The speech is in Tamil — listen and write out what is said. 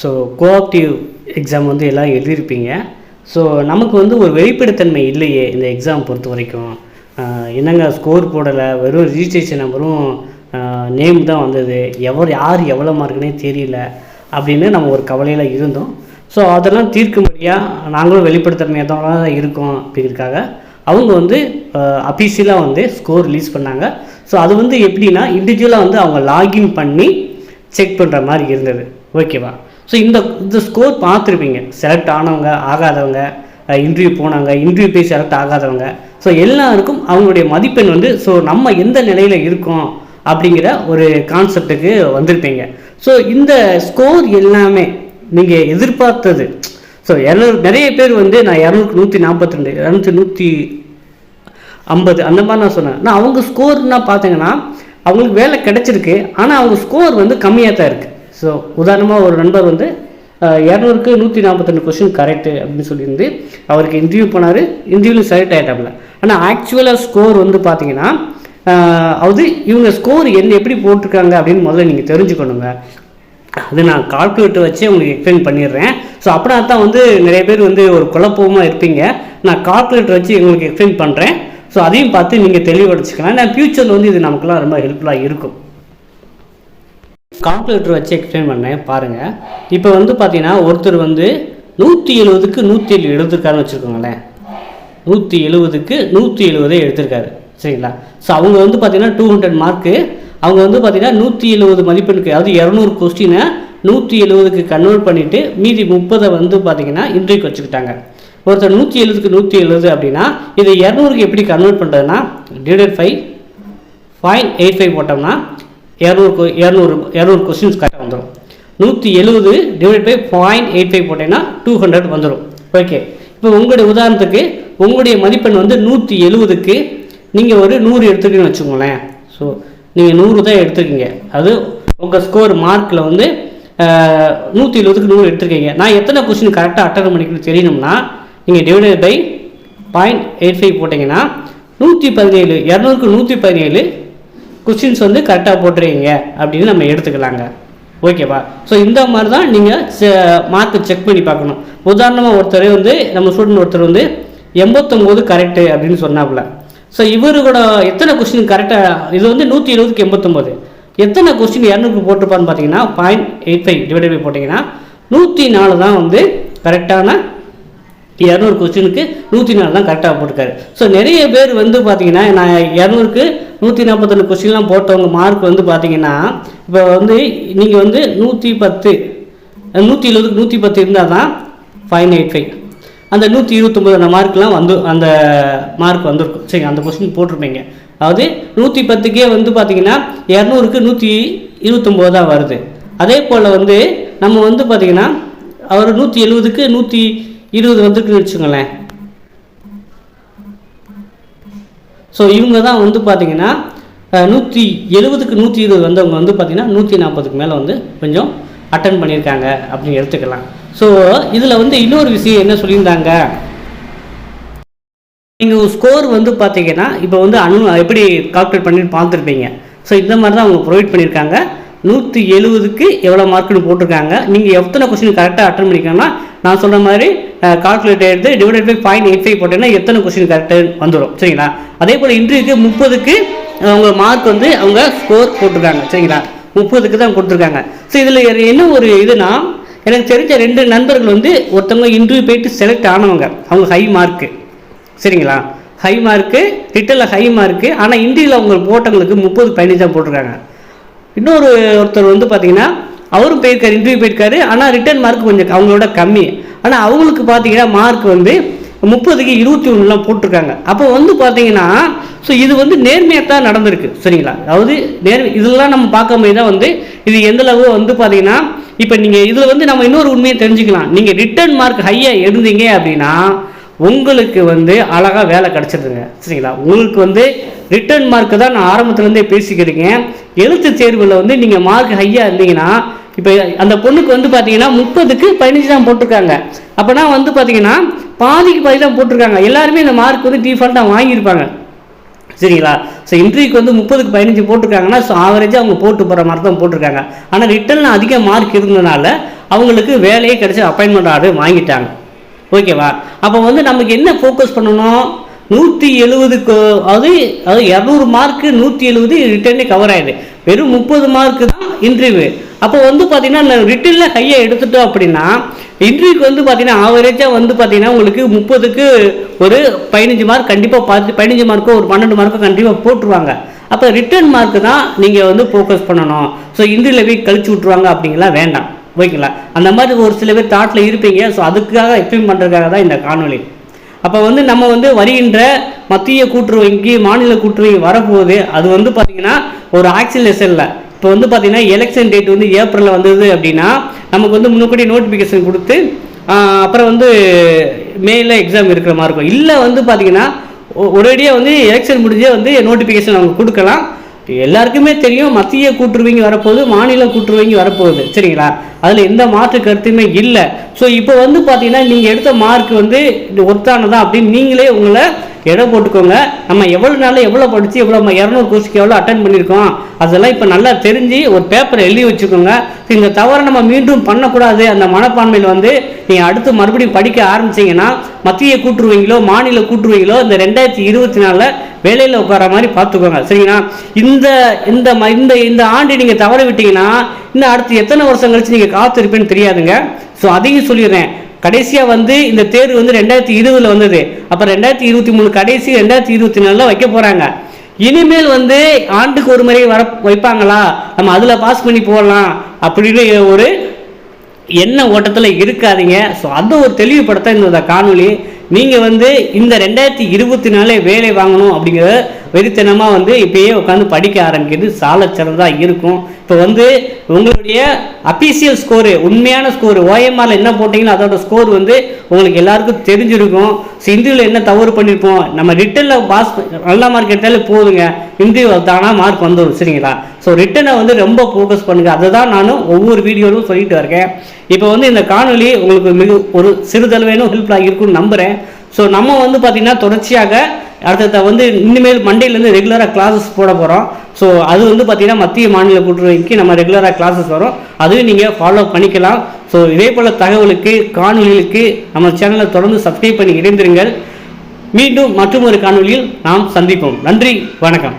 ஸோ கோஆப்டிவ் எக்ஸாம் வந்து எல்லாம் எழுதியிருப்பீங்க. ஸோ நமக்கு வந்து ஒரு வெளிப்படைத்தன்மை இல்லையே இந்த எக்ஸாம் பொறுத்த வரைக்கும். என்னங்க ஸ்கோர் போடலை? வெறும் ரிஜிஸ்ட்ரேஷன் நம்பரும் நேம் தான் வந்தது. எவர் யார் எவ்வளோ மார்க்குனே தெரியல அப்படின்னு நம்ம ஒரு கவலையில் இருந்தோம். ஸோ அதெல்லாம் தீர்க்கும்படியாக நாங்களும் வெளிப்படுத்தன்மையாக தான் இருக்கோம் அப்படிங்கிறதுக்காக அவங்க வந்து அஃபீஷியலாக வந்து ஸ்கோர் ரிலீஸ் பண்ணாங்க. ஸோ அது வந்து எப்படின்னா இண்டிவிஜுவலாக வந்து அவங்க லாகின் பண்ணி செக் பண்ணுற மாதிரி இருந்தது. ஓகேவா ஸோ இந்த இந்த ஸ்கோர் பார்த்துருப்பீங்க. செலக்ட் ஆனவங்க ஆகாதவங்க இன்டர்வியூ போனாங்க இன்டர்வியூ போய் செலக்ட் ஆகாதவங்க. ஸோ எல்லாருக்கும் அவங்களுடைய மதிப்பெண் வந்து ஸோ நம்ம எந்த நிலையில் இருக்கோம் அப்படிங்கிற ஒரு கான்செப்டுக்கு வந்திருப்பீங்க. ஸோ இந்த ஸ்கோர் எல்லாமே நீங்கள் எதிர்பார்த்தது. ஸோ இரநூறு நிறைய பேர் வந்து நான் இரநூறு நூற்றி நாற்பத்தி ரெண்டு இரநூத்தி நூற்றி ஐம்பது அந்த மாதிரி நான் சொன்னேன். நான் அவங்க ஸ்கோர்னா பார்த்தீங்கன்னா அவங்களுக்கு வேலை கிடைச்சிருக்கு. ஆனால் அவங்க ஸ்கோர் வந்து கம்மியாக தான் இருக்குது ஸோ உதாரணமாக ஒரு நண்பர் வந்து இரநூறுக்கு நூற்றி நாற்பத்தெண்டு கொஷின் கரெக்டு அப்படின்னு சொல்லியிருந்து அவருக்கு இன்டர்வியூ பண்ணார் இன்டர்வியூவில் செலக்ட் ஆகிட்டாப்ல ஆனால் ஆக்சுவலாக ஸ்கோர் வந்து பார்த்தீங்கன்னா அது இவங்க ஸ்கோர் என்ன எப்படி போட்டிருக்காங்க அப்படின்னு முதல்ல நீங்கள் தெரிஞ்சுக்கணுங்க. அது நான் கால்குலேட்டர் வச்சு உங்களுக்கு எக்ஸ்பிளைன் பண்ணிடுறேன். ஸோ அப்படின்னா தான் வந்து நிறைய பேர் வந்து ஒரு குழப்பமாக இருப்பீங்க. நான் கால்குலேட்டர் வச்சு உங்களுக்கு எக்ஸ்பிளைன் பண்ணுறேன் ஸோ அதையும் பார்த்து நீங்கள் தெளிவடைச்சிக்கலாம் நான் ஃப்யூச்சரில் வந்து இது நமக்குலாம் ரொம்ப ஹெல்ப்ஃபுல்லாக இருக்கும். கால்குலேட்டர் வச்சு எக்ஸ்பிளைன் பண்ணேன் பாருங்கள் இப்போ வந்து பார்த்தீங்கன்னா ஒருத்தர் வந்து நூற்றி எழுபதுக்கு நூற்றி ஏழு எழுதிருக்காருன்னு வச்சுருக்கோங்களேன் நூற்றி எழுபதுக்கு நூற்றி எழுபதே எடுத்திருக்காரு. சரிங்களா? ஸோ அவங்க வந்து பார்த்தீங்கன்னா டூ ஹண்ட்ரட் மார்க்கு அவங்க வந்து பார்த்தீங்கன்னா நூற்றி எழுபது மதிப்பெண்ணுக்கு அதாவது இரநூறு கொஸ்டினை நூற்றி எழுபதுக்கு கன்வெர்ட் பண்ணிவிட்டு மீதி முப்பதை வந்து பார்த்தீங்கன்னா இன்றைக்கு வச்சுக்கிட்டாங்க. ஒருத்தர் நூற்றி எழுபதுக்கு நூற்றி எழுபது அப்படின்னா இதை இரநூறுக்கு எப்படி கன்வெர்ட் பண்ணுறதுன்னா divided five point eight five போட்டோம்னா இரநூறு இரநூறு இரநூறு கொஸ்டின்ஸ் கரெக்டாக வந்துடும் நூற்றி எழுபது divide by point eight five போட்டிங்கன்னா டூ ஹண்ட்ரட் வந்துடும் ஓகே இப்போ உங்களுடைய உதாரணத்துக்கு உங்களுடைய மதிப்பெண் வந்து நூற்றி எழுபதுக்கு நீங்கள் ஒரு நூறு எடுத்துக்கீங்கன்னு வச்சுக்கோங்களேன். ஸோ நீங்கள் நூறு தான் எடுத்துருக்கீங்க. அது உங்கள் ஸ்கோர் மார்க்கில் வந்து நூற்றி எழுபதுக்கு நூறு எடுத்துருக்கீங்க. நான் எத்தனை கொஸ்டின் கரெக்டாக அட்டன் பண்ணிக்கணும்னு தெரியணும்னா நீங்கள் divided by point eight five போட்டிங்கன்னா நூற்றி பதினேழு இரநூறுக்கு நூற்றி பதினேழு கொஸ்டின்ஸ் வந்து கரெக்டாக போட்டுருவீங்க அப்படின்னு நம்ம எடுத்துக்கலாங்க. ஓகேவா ஸோ இந்த மாதிரி தான் நீங்கள் மார்க்கை செக் பண்ணி பார்க்கணும். உதாரணமாக ஒருத்தர் வந்து நம்ம ஸ்டூடெண்ட் ஒருத்தர் வந்து எண்பத்தொம்போது கரெக்டு அப்படின்னு சொன்னாப்புல. ஸோ இவர் கூட எத்தனை கொஸ்டின் கரெக்டாக இது வந்து நூற்றி எழுபதுக்கு எண்பத்தொம்போது. எத்தனை கொஸ்டின் இரநூறுக்கு போட்டிருப்பான்னு பார்த்தீங்கன்னா point eight five divide by போட்டிங்கன்னா நூற்றி நாலு தான் வந்து கரெக்டான இரநூறு கொஸ்டினுக்கு நூற்றி நாலு தான் கரெக்டாக போட்டிருக்காரு. ஸோ நிறைய பேர் வந்து பார்த்தீங்கன்னா நான் இரநூறுக்கு நூற்றி நாற்பத்தொன்று கொஸ்டின்லாம் போட்டவங்க மார்க் வந்து பார்த்தீங்கன்னா இப்போ வந்து நீங்கள் வந்து நூற்றி பத்து நூற்றி இருபதுக்கு நூற்றி பத்து இருந்தால் தான் ஃபைவ் எயிட் ஃபைவ் அந்த நூற்றி இருபத்தொம்பது அந்த மார்க்லாம் வந்து அந்த மார்க் வந்திருக்கும். சரி அந்த கொஸ்டின் போட்டிருப்பீங்க. அதாவது நூற்றி பத்துக்கே வந்து பார்த்தீங்கன்னா இரநூறுக்கு நூற்றி இருபத்தொம்போது தான் வருது. அதே போல் வந்து நம்ம வந்து பார்த்தீங்கன்னா அவர் நூற்றி எழுபதுக்கு நூற்றி இருபது வந்துருக்குன்னு வச்சுக்கோங்களேன். ஸோ இவங்க தான் வந்து பார்த்தீங்கன்னா நூற்றி எழுபதுக்கு நூற்றி இருபது வந்தவங்க வந்து பார்த்தீங்கன்னா நூற்றி நாற்பதுக்கு மேலே வந்து கொஞ்சம் அட்டன் பண்ணியிருக்காங்க அப்படின்னு எடுத்துக்கலாம். ஸோ இதில் வந்து இன்னொரு விஷயம் என்ன சொல்லியிருந்தாங்க? நீங்கள் ஸ்கோர் வந்து பார்த்தீங்கன்னா இப்போ வந்து அனு எப்படி கால்குலேட் பண்ணி பார்த்துருப்பீங்க. ஸோ இந்த மாதிரி தான் அவங்க ப்ரொவைட் பண்ணியிருக்காங்க. நூற்றி எழுபதுக்கு எவ்வளோ மார்க்குன்னு போட்டிருக்காங்க. நீங்கள் எத்தனை கொஸ்டின் கரெக்டாக அட்டன் பண்ணிருக்கீங்கன்னா நான் சொன்ன மாதிரி கால்குலேட்டர் எடுத்து divided by point eight five போட்டீங்கன்னா எத்தனை கொஸ்டின் கரெக்டாக வந்துடும் சரிங்களா? அதே போல் இன்டர்வியூக்கு முப்பதுக்கு அவங்க மார்க் வந்து அவங்க ஸ்கோர் போட்டிருக்காங்க. சரிங்களா? முப்பதுக்கு தான் கொடுத்துருக்காங்க. ஸோ இதில் என்ன ஒரு இதுனா எனக்கு தெரிஞ்ச ரெண்டு நண்பர்கள் வந்து ஒருத்தவங்க இன்டர்வியூ போயிட்டு செலக்ட் ஆனவங்க. அவங்க ஹை மார்க்கு சரிங்களா? ஹை மார்க்கு ரிட்டனில் ஹை மார்க்கு ஆனால் இன்டர்வியூவில் அவங்க போட்டவங்களுக்கு முப்பது பதினஞ்சு தான் போட்டிருக்காங்க. இன்னொரு ஒருத்தர் வந்து பார்த்தீங்கன்னா அவரும் போயிருக்காரு இன்டர்வியூ போயிருக்காரு ஆனால் ரிட்டர்ன் மார்க் கொஞ்சம் அவங்களோட கம்மி. ஆனால் அவங்களுக்கு பார்த்தீங்கன்னா மார்க் வந்து முப்பதுக்கு இருபத்தி ஒன்றுலாம் போட்டிருக்காங்க. அப்போ வந்து பார்த்தீங்கன்னா ஸோ இது வந்து நேர்மையாக தான் நடந்திருக்கு சரிங்களா? அதாவது நேர் இதெல்லாம் நம்ம பார்க்கும்போது தான் வந்து இது எந்த அளவு வந்து பார்த்தீங்கன்னா இப்போ நீங்கள் இதில் வந்து நம்ம இன்னொரு உண்மையை தெரிஞ்சுக்கலாம். நீங்கள் ரிட்டர்ன் மார்க் ஹையாக இருந்தீங்க அப்படின்னா உங்களுக்கு வந்து அழகாக வேலை கிடச்சிருதுங்க சரிங்களா? உங்களுக்கு வந்து ரிட்டர்ன் மார்க்கு தான் நான் ஆரம்பத்துலேருந்தே பேசிக்கிறீங்க எழுத்து தேர்வில் வந்து நீங்கள் மார்க் ஹையாக இருந்தீங்கன்னா இப்போ அந்த பொண்ணுக்கு வந்து பார்த்தீங்கன்னா முப்பதுக்கு பதினஞ்சு தான் போட்டிருக்காங்க. அப்போனா வந்து பார்த்தீங்கன்னா பாதிக்கு பாதி தான் போட்டிருக்காங்க. எல்லாருமே இந்த மார்க் வந்து டிஃபால்ட்டாக வாங்கியிருப்பாங்க. சரிங்களா? ஸோ இன்டர்வியூக்கு வந்து முப்பதுக்கு பதினஞ்சு போட்டிருக்காங்கன்னா ஸோ ஆவரேஜாக அவங்க போட்டு போகிற மாதிரி தான் போட்டிருக்காங்க. ஆனால் ரிட்டனில் அதிக மார்க் இருந்ததுனால அவங்களுக்கு வேலையே கிடச்சி அப்பாயின்மெண்ட் ஆர்டர் வாங்கிட்டாங்க. ஓகேவா? அப்போ வந்து நமக்கு என்ன ஃபோக்கஸ் பண்ணணும்? நூற்றி எழுபதுக்கு அது அது இரநூறு மார்க்கு நூற்றி எழுபது ரிட்டர்னே கவர் ஆயிடுது. வெறும் முப்பது மார்க்கு தான் இன்டர்வியூ அப்போ வந்து பார்த்தீங்கன்னா ரிட்டர்னில் கையை எடுத்துட்டோம் அப்படின்னா இன்டர்வியூக்கு வந்து பார்த்தீங்கன்னா ஆவரேஜாக வந்து பார்த்தீங்கன்னா உங்களுக்கு முப்பதுக்கு ஒரு பதினஞ்சு மார்க் கண்டிப்பாக பார்த்து பதினஞ்சு மார்க்கோ ஒரு பன்னெண்டு மார்க்கோ கண்டிப்பாக போட்டுருவாங்க. அப்போ ரிட்டர்ன் மார்க்கு தான் நீங்கள் வந்து ஃபோக்கஸ் பண்ணணும். ஸோ இன்டர்வியூவில் போய் கழிச்சு விட்ருவாங்க அப்படிங்கலாம் வேண்டாம். ஓகேங்களா? அந்த மாதிரி ஒரு சில பேர் தாட்டில் இருப்பீங்க. ஸோ அதுக்காக எக்ஸ்பிளைன் பண்ணுறதுக்காக தான் இந்த காணொலி அப்போ வந்து நம்ம வந்து வருகின்ற மத்திய கூட்டுறவு வங்கி மாநில கூட்டுறவு வரப்போகுது அது வந்து பார்த்திங்கன்னா ஒரு ஆக்சிலேஷனில் இப்போ வந்து பார்த்திங்கன்னா எலெக்ஷன் டேட் வந்து ஏப்ரலில் வந்தது அப்படின்னா நமக்கு வந்து முன்னாடி நோட்டிஃபிகேஷன் கொடுத்து அப்புறம் வந்து மேல எக்ஸாம் இருக்கிற மாதிரி இருக்கும். இல்லை வந்து பார்த்திங்கன்னா ஒ- ஒரேடியாக வந்து எலெக்ஷன் முடிஞ்சே வந்து நோட்டிஃபிகேஷன் அவங்க கொடுக்கலாம். எல்லாருக்குமே தெரியும் மத்திய கூட்டுருவீங்க வரப்போகுது மாநில கூட்டுருவீங்க வரப்போகுது. சரிங்களா? அதில் எந்த மாற்று கருத்துமே இல்லை. ஸோ இப்போ வந்து பார்த்தீங்கன்னா நீங்கள் எடுத்த மார்க் வந்து இது அப்படின்னு நீங்களே உங்களை எடை போட்டுக்கோங்க? நம்ம எவ்வளோ நாளில் எவ்வளோ படித்து எவ்வளோ நம்ம இரநூறு கோர்ஸுக்கு எவ்வளோ அட்டன் பண்ணியிருக்கோம்? அதெல்லாம் இப்போ நல்லா தெரிஞ்சு ஒரு பேப்பரை எழுதி வச்சுக்கோங்க. இந்த தவறை நம்ம மீண்டும் பண்ணக்கூடாது. அந்த மனப்பான்மையில் வந்து நீங்கள் அடுத்து மறுபடியும் படிக்க ஆரம்பிச்சிங்கன்னா மத்திய கூட்டுருவீங்களோ மாநில கூட்டுருவீங்களோ இந்த ரெண்டாயிரத்தி இருபத்தி நாலில் வேலையில் உட்கார மாதிரி பார்த்துக்கோங்க. சரிங்களா? இந்த இந்த ம- இந்த இந்த ஆண்டு நீங்கள் தவற விட்டீங்கன்னா இன்னும் அடுத்து எத்தனை வருஷம் கழிச்சு நீங்கள் காத்திருப்பேன்னு தெரியாதுங்க. ஸோ அதையும் சொல்லிடுறேன். கடைசியாக வந்து இந்த தேர்வு வந்து ரெண்டாயிரத்தி இருபதில் வந்தது. அப்போ ரெண்டாயிரத்தி இருபத்தி மூணு கடைசி ரெண்டாயிரத்தி இருபத்தி நாலில் வைக்க போகிறாங்க இனிமேல் வந்து ஆண்டுக்கு ஒரு முறை வர வைப்பாங்களா? நம்ம அதில் பாஸ் பண்ணி போடலாம் அப்படின்னு ஒரு எண்ண ஓட்டத்தில் இருக்காதீங்க. ஸோ அதை ஒரு தெளிவுபடுத்த இந்த காணொளி நீங்கள் வந்து இந்த ரெண்டாயிரத்தி இருபத்தி நாலே வேலை வாங்கணும் அப்படிங்கிற வெறித்தனமாக வந்து இப்பயே உட்காந்து படிக்க ஆரம்பிக்கிறது சால சிறந்ததாக இருக்கும். இப்போ வந்து உங்களுடைய அபிஷியல் ஸ்கோரு உண்மையான ஸ்கோரு ஓஎம்ஆரில் என்ன போட்டிங்களோ அதோட ஸ்கோர் வந்து உங்களுக்கு எல்லாருக்கும் தெரிஞ்சிருக்கும். ஸோ இந்தியாவில் என்ன தவறு பண்ணியிருப்போம் நம்ம ரிட்டனில் பாஸ் நல்ல மார்க் எடுத்தாலே போதுங்க. இந்திய தானாக மார்க் வந்துடும் சரிங்களா? ஸோ ரிட்டனை வந்து ரொம்ப ஃபோக்கஸ் பண்ணுங்கள் அதை தான் நானும் ஒவ்வொரு வீடியோவிலும் சொல்லிட்டு இருக்கேன். இப்போ வந்து இந்த காணொலி உங்களுக்கு மிக ஒரு சிறிதளவேனும் ஹெல்ப்ஃபுல்லாக இருக்கும்னு நம்புகிறேன் ஸோ நம்ம வந்து பார்த்திங்கன்னா தொடர்ச்சியாக அடுத்தத வந்து இனிமேல் மண்டேலேருந்து ரெகுலராக கிளாஸஸ் போட போகிறோம் ஸோ அது வந்து பார்த்திங்கன்னா மத்திய மாநில கூட்டுறவுக்கு நம்ம ரெகுலராக கிளாஸஸ் வரும். அதையும் நீங்கள் ஃபாலோ பண்ணிக்கலாம். ஸோ இதே போல் தகவலுக்கு காணொலிகளுக்கு நம்ம சேனலை தொடர்ந்து சப்ஸ்கிரைப் பண்ணி இணைந்திருங்கள். மீண்டும் மற்றொரு காணொலியில் நாம் சந்திப்போம். நன்றி வணக்கம்.